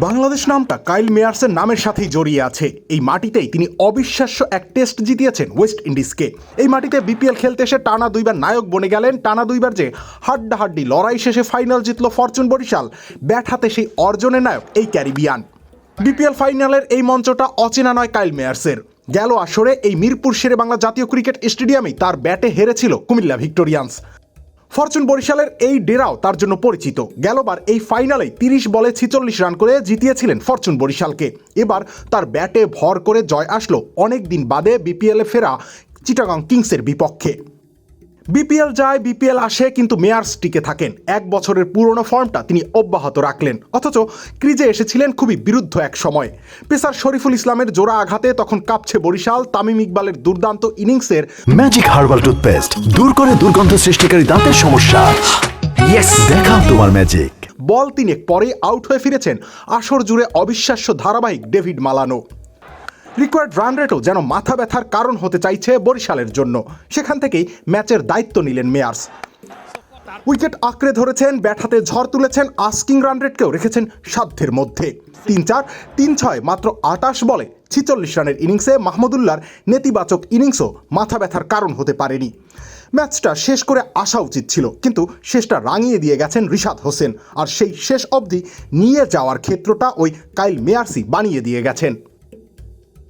বাংলাদেশ নামটা কাইল মেয়ার্সের নামের সাথেই জড়িয়ে আছে। এই মাটিতেই তিনি অবিশ্বাস্য এক টেস্ট জিতিয়েছেন ওয়েস্ট ইন্ডিজকে। এই মাটিতে বিপিএল খেলতে এসে টানা দুইবার নায়ক বনে গেলেন, টানা দুইবার যে হাড্ডাহাড্ডি লড়াই শেষে ফাইনাল জিতল ফরচুন বরিশাল, ব্যাট হাতে সেই অর্জনের নায়ক এই ক্যারিবিয়ান। বিপিএল ফাইনালের এই মঞ্চটা অচেনা নয় কাইল মেয়ার্সের। গেল আসরে এই মিরপুর শেরে বাংলা জাতীয় ক্রিকেট স্টেডিয়ামেই তার ব্যাটে হেরেছিল কুমিল্লা ভিক্টোরিয়ান্স। ফরচুন বরিশালের এই ডেরাও তার জন্য পরিচিত। গেলবার এই ফাইনালে তিরিশ বলে ছিচল্লিশ রান করে জিতিয়েছিলেন ফরচুন বরিশালকে। এবার তার ব্যাটে ভর করে জয় আসলো অনেক দিন বাদে বিপিএলে ফেরা চিটাগাং কিংসের বিপক্ষে। বিপিএল যায় বিপিএল আসে কিন্তু মেয়ার্স টিকে থাকেন। এক বছরের পুরনো ফর্মটা তিনি অব্যাহত রাখলেন। অথচ ক্রিজে এসেছিলেন খুবই বিরুদ্ধ এক সময়। পেসার শরীফুল ইসলামের জোড়া আঘাতে তখন কাঁপছে বরিশাল। তামিম ইকবালের দুর্দান্ত ইনিংসের ম্যাজিক হার্বাল টুথপেস্ট দূর করে দুর্গন্ধ সৃষ্টিকারী দাঁতের সমস্যা। ইয়েস দেখাও তোমার ম্যাজিক বল তিনেক পরেই আউট হয়ে ফিরেছেন। আসর জুড়ে অবিশ্বাস্য ধারাবাহিক ডেভিড মালানো। রিকোয়ার্ড রান রেটও যেন মাথা ব্যথার কারণ হতে চাইছে বরিশালের জন্য। সেখান থেকেই ম্যাচের দায়িত্ব নিলেন মেয়ার্স। উইকেট আঁকড়ে ধরেছেন, ব্যাট হাতে ঝড় তুলেছেন, আস্কিং রান রেটকেও রেখেছেন সাধ্যের মধ্যে। তিন চার, তিন ছয় মাত্র আটাশ বলে ছিচল্লিশ রানের ইনিংসে মাহমুদুল্লার নেতিবাচক ইনিংসও মাথা ব্যথার কারণ হতে পারেনি। ম্যাচটা শেষ করে আসা উচিত ছিল, কিন্তু শেষটা রাঙিয়ে দিয়ে গেছেন রিশাদ হোসেন। আর সেই শেষ অবধি নিয়ে যাওয়ার ক্ষেত্রটা ওই কাইল মেয়ার্সি বানিয়ে দিয়ে গেছেন।